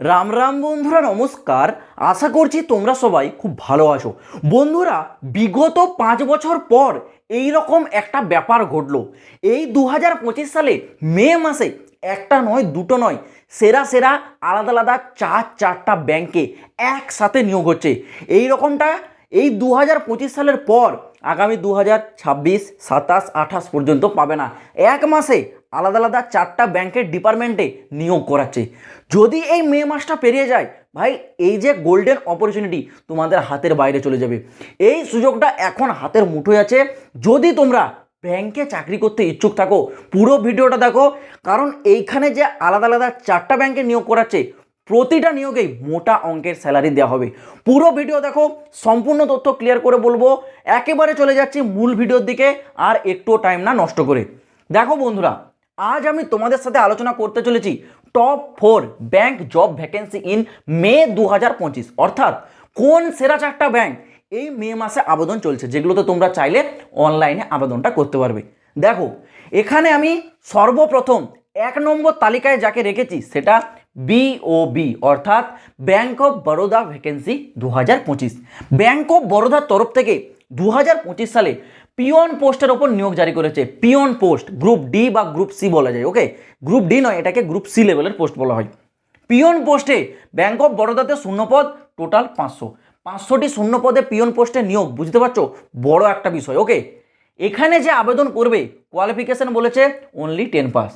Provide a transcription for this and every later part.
রাম রাম বন্ধুরা, নমস্কার। আশা করছি তোমরা সবাই খুব ভালো আছো। বন্ধুরা, বিগত পাঁচ বছর পর এই রকম একটা ব্যাপার ঘটলো। এই দু হাজার পঁচিশ সালে মে মাসে একটা নয়, দুটো নয়, সেরা সেরা আলাদা আলাদা চার, চারটা ব্যাংকে একসাথে নিয়োগ হচ্ছে। এই রকমটা এই দু হাজার পঁচিশ সালের পর আগামী দু হাজার ছাব্বিশ, সাতাশ, আঠাশ পর্যন্ত পাবে না। এক মাসে আলাদা আলাদা চারটা ব্যাংকের ডিপার্টমেন্টে নিয়োগ করাচ্ছে। যদি এই মে মাসটা পেরিয়ে যায়, ভাই, এই যে গোল্ডেন অপরচুনিটি তোমাদের হাতের বাইরে চলে যাবে। এই সুযোগটা এখন হাতের মুঠোয় আছে। যদি তোমরা ব্যাংকে চাকরি করতে ইচ্ছুক থাকো, পুরো ভিডিওটা দেখো। কারণ এইখানে যে আলাদা আলাদা চারটা ব্যাংকে নিয়োগ করাচ্ছে, প্রতিটা নিয়োগেই মোটা অঙ্কের স্যালারি দেওয়া হবে। পুরো ভিডিও দেখো, সম্পূর্ণ তথ্য ক্লিয়ার করে বলব। একেবারে চলে যাচ্ছি মূল ভিডিওর দিকে, আর একটুও টাইম না নষ্ট করে। দেখো বন্ধুরা আজ আমি তোমাদের সাথে আলোচনা করতে চলেছি top four bank job vacancy in May দু হাজার পঁচিশ। অর্থাৎ কোন সেরা চারটা ব্যাংক এই মে মাসে আবেদন চলছে, যেগুলোতে তোমরা চাইলে অনলাইনে আবেদনটা করতে পারবে। দেখো, এখানে আমি সর্বপ্রথম এক নম্বর তালিকায় যাকে রেখেছি, সেটা বিওবি অর্থাৎ ব্যাংক অফ বরোদা ভ্যাকেন্সি দু হাজার পঁচিশ ব্যাংক অফ বরোদার তরফ থেকে দু হাজার পঁচিশ সালে পিয়ন পোস্টের ওপর নিয়োগ জারি করেছে। পিয়ন পোস্ট, গ্রুপ ডি বা গ্রুপ সি বলা যায় ওকে গ্রুপ ডি নয়, এটাকে গ্রুপ সি লেভেলের পোস্ট বলা হয়। পিয়ন পোস্টে ব্যাংক অফ বরোদাতে শূন্যপদ টোটাল পাঁচশো। পাঁচশোটি শূন্যপদে পিয়ন পোস্টে নিয়োগ, বুঝতে পারছ? বড় একটা বিষয় ওকে এখানে যে আবেদন করবে কোয়ালিফিকেশন বলেছে অনলি টেন পাস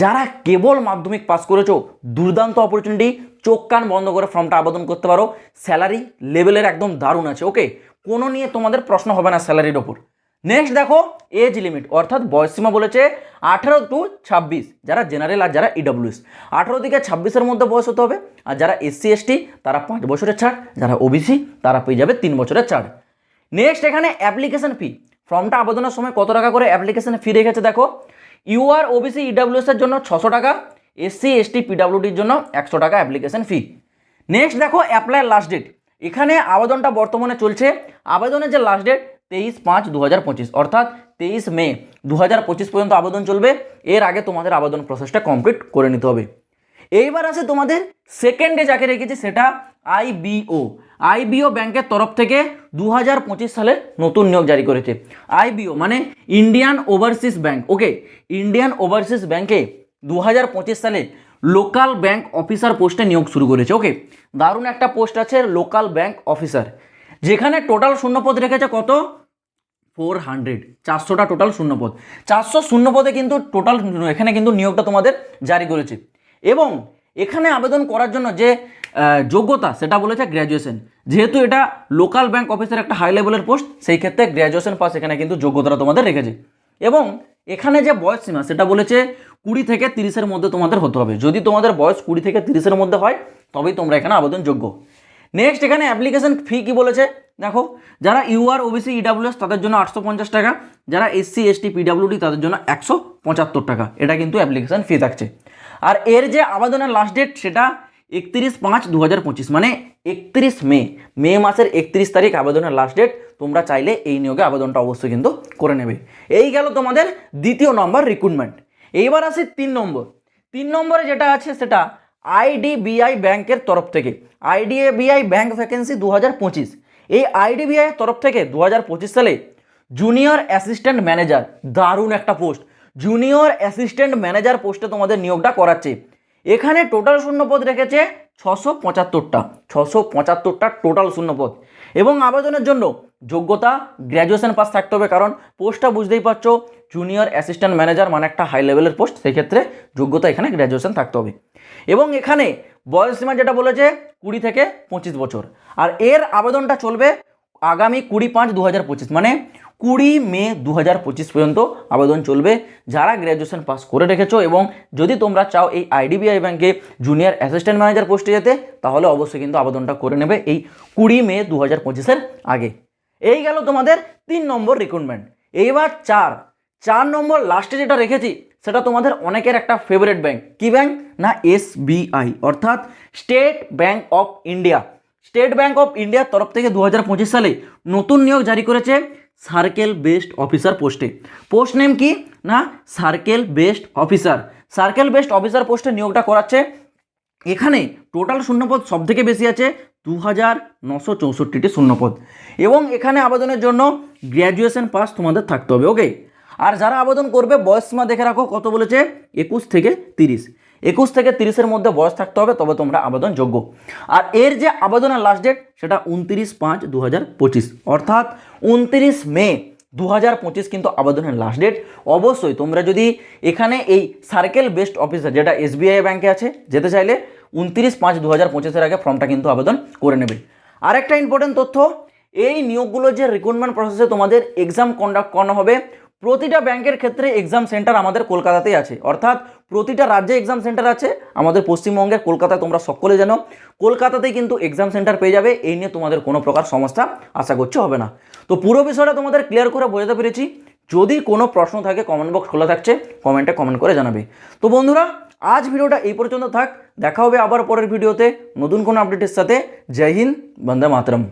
যারা কেবল মাধ্যমিক পাস করেছ, দুর্দান্ত অপরচুনিটি চোখ কান বন্ধ করে ফর্মটা আবেদন করতে পারো। স্যালারি লেভেলের একদম দারুণ আছে ওকে কোনো নিয়ে তোমাদের প্রশ্ন হবে না স্যালারির ওপর। নেক্সট দেখো এজ লিমিট অর্থাৎ বয়সীমা বলেছে আঠেরো টু ছাব্বিশ, যারা জেনারেল আর যারা ইডব্লিউএস আঠেরো থেকে ছাব্বিশের মধ্যে বয়স হতে হবে, আর যারা এসসি এসটি তারা পাঁচ বছরের ছাড়, যারা ওবিসি তারা পেয়ে যাবে তিন বছরের ছাড়। নেক্সট এখানে অ্যাপ্লিকেশন ফি ফর্মটা আবেদনের সময় কত টাকা করে অ্যাপ্লিকেশন ফি রেখেছে দেখো? ইউআর ওবিসি ইডব্লিউএস এর জন্য ছশো টাকা এসসি এসটি পিডাব্লিউডির জন্য একশো টাকা অ্যাপ্লিকেশন ফি নেক্সট দেখো অ্যাপ্লাই লাস্ট ডেট এখানে আবেদনটা বর্তমানে চলছে। আবেদনের যে লাস্ট ডেট তেইশ পাঁচ দু অর্থাৎ তেইশ মে দু হাজার পঁচিশ পর্যন্ত আবেদন চলবে। এর আগে তোমাদের আবেদন প্রসেসটা কমপ্লিট করে নিতে হবে। এইবার আছে তোমাদের সেকেন্ডে যাকে রেখেছি সেটা আইবিও আইবিও ব্যাংকের তরফ থেকে দু হাজার পঁচিশ সালে নতুন নিয়োগ জারি করেছে। আইবিও মানে Indian Overseas bank okay Indian Overseas ব্যাংকে দু হাজার পঁচিশ সালে লোকাল ব্যাংক অফিসার পোস্টে নিয়োগ শুরু করেছে ওকে দারুণ একটা পোস্ট আছে লোকাল ব্যাংক অফিসার যেখানে টোটাল শূন্যপদ রেখেছে কত? ফোর হান্ড্রেড চারশোটা টোটাল শূন্যপদ। চারশো শূন্যপদে কিন্তু টোটাল এখানে কিন্তু নিয়োগটা তোমাদের জারি করেছে। এবং এখানে আবেদন করার জন্য যে যোগ্যতা, সেটা বলেছে গ্র্যাজুয়েশন যেহেতু এটা লোকাল ব্যাংক অফিসের একটা হাই লেভেলের পোস্ট সেই ক্ষেত্রে গ্র্যাজুয়েশন পাস এখানে কিন্তু যোগ্যতাটা তোমাদের রেখেছে। এবং এখানে যে বয়স সীমা, সেটা বলেছে কুড়ি থেকে তিরিশের মধ্যে তোমাদের হতে হবে। যদি তোমাদের বয়স কুড়ি থেকে তিরিশের মধ্যে হয়, তবেই তোমরা এখানে আবেদনযোগ্য। নেক্সট এখানে অ্যাপ্লিকেশন ফি কি বলেছে? দেখো, যারা ইউআর ওবিসি ইডাব্লিউএস তাদের জন্য আটশো পঞ্চাশ টাকা। যারা এসসি এসটি পিডাব্লিউডি তাদের জন্য একশো পঁচাত্তর টাকা। এটা কিন্তু অ্যাপ্লিকেশন ফি থাকছে। আর এর যে আবেদনের লাস্ট ডেট সেটা একত্রিশ পাঁচ দু হাজার পঁচিশ মানে একত্রিশ মে। মে মাসের একত্রিশ তারিখ আবেদনের লাস্ট ডেট তোমরা চাইলে এই নিয়োগে আবেদনটা অবশ্যই কিন্তু করে নেবে। এই গেল তোমাদের দ্বিতীয় নম্বর রিক্রুটমেন্ট এইবার আসি তিন নম্বর। তিন নম্বরে যেটা আছে, সেটা আইডিবিআই ব্যাংকের তরফ থেকে, আইডিবিআই ব্যাংক ভ্যাকেন্সি দু হাজার পঁচিশ, এই আইডিবিআই তরফ থেকে দু হাজার পঁচিশ সালে জুনিয়র অ্যাসিস্ট্যান্ট ম্যানেজার, দারুণ একটা পোস্ট, জুনিয়র অ্যাসিস্ট্যান্ট ম্যানেজার পোস্টে তোমাদের নিয়োগটা করাচ্ছে। এখানে টোটাল শূন্যপদ রেখেছে ছশো পঁচাত্তরটা ছশো পঁচাত্তরটা টোটাল শূন্যপদ। এবং আবেদনের জন্য যোগ্যতা গ্র্যাজুয়েশন পাস থাকতে হবে, কারণ পোস্টটা বুঝতেই পারছ জুনিয়র অ্যাসিস্ট্যান্ট ম্যানেজার মানে একটা হাই লেভেলের পোস্ট সেই ক্ষেত্রে যোগ্যতা এখানে গ্র্যাজুয়েশন থাকতে হবে। এবং এখানে বয়স বয়সসীমা যেটা বলেছে, কুড়ি থেকে পঁচিশ বছর। আর এর আবেদনটা চলবে আগামী কুড়ি পাঁচ দু মানে কুড়ি মে দু হাজার পঁচিশ পর্যন্ত আবেদন চলবে, যারা গ্র্যাজুয়েশন পাস করে রেখেছো। এবং যদি তোমরা চাও এই আইডিবিআই ব্যাংকে জুনিয়র অ্যাসিস্ট্যান্ট ম্যানেজার পোস্টে যেতে, তাহলে অবশ্যই কিন্তু আবেদনটা করে নেবে এই কুড়ি মে দু হাজার আগে। এই গেল তোমাদের তিন নম্বর রিক্রুটমেন্ট এইবার চার। চার নম্বর লাস্টে যেটা রেখেছি, সেটা তোমাদের অনেকের একটা ফেভারিট ব্যাংক কি ব্যাংক না এসবিআই অর্থাৎ State Bank of India State Bank of ইন্ডিয়ার তরফ থেকে দু হাজার পঁচিশ সালে নতুন নিয়োগ জারি করেছে সার্কেল বেস্ট অফিসার পোস্টে পোস্ট নেম কি? না circle based officer circle based officer পোস্টে নিয়োগটা করাচ্ছে। এখানে টোটাল শূন্যপদ সব থেকে বেশি আছে দু হাজার নশো চৌষট্টিটি শূন্যপদ। এবং এখানে আবেদনের জন্য গ্র্যাজুয়েশন পাস তোমাদের থাকতে হবে ওকে আর যারা আবেদন করবে, বয়স সীমা দেখে রাখো, কত বলেছে? একুশ থেকে তিরিশ। একুশ থেকে তিরিশের মধ্যে বয়স থাকতে হবে, তবে তোমরা আবেদন যোগ্য আর এর যে আবেদনের লাস্ট ডেট সেটা উনত্রিশ পাঁচ দু অর্থাৎ উনত্রিশ মে দু হাজার পঁচিশ কিন্তু আবেদনের লাস্ট ডেট অবশ্যই তোমরা যদি এখানে এই সার্কেল বেস্ট অফিসার যেটা এসবিআই ব্যাংকে আছে, যেতে চাইলে উনত্রিশ পাঁচ দু হাজার পঁচিশের আগে ফর্মটা কিন্তু আবেদন করে নেবে। আরেকটা ইম্পর্টেন্ট তথ্য, এই নিয়োগগুলো যে রিক্রুটমেন্ট প্রসেসে তোমাদের এক্সাম কন্ডাক্ট করানো হবে, প্রতিটা ব্যাংকের ক্ষেত্রে এক্সাম সেন্টার আমাদের কলকাতাতেই আছে। অর্থাৎ প্রতিটা রাজ্যে এক্সাম সেন্টার আছে, আমাদের পশ্চিমবঙ্গের কলকাতায় তোমরা সকলে জানো। কলকাতাতেই কিন্তু এক্সাম সেন্টার পেয়ে যাবে, এই নিয়ে তোমাদের কোনো প্রকার সমস্যা আশা করছি হবে না। তো পুরো বিষয়টা তোমাদের ক্লিয়ার করে বোঝাতে পেরেছি। যদি কোনো প্রশ্ন থাকে কমেন্ট বক্স খোলা থাকছে কমেন্টে কমেন্ট করে জানাবে। তো বন্ধুরা, আজ ভিডিওটা এই পর্যন্ত থাক। দেখা হবে আবার পরের ভিডিওতে নতুন কোনো আপডেটের সাথে। জয় হিন্দ, বন্দে মাতরম।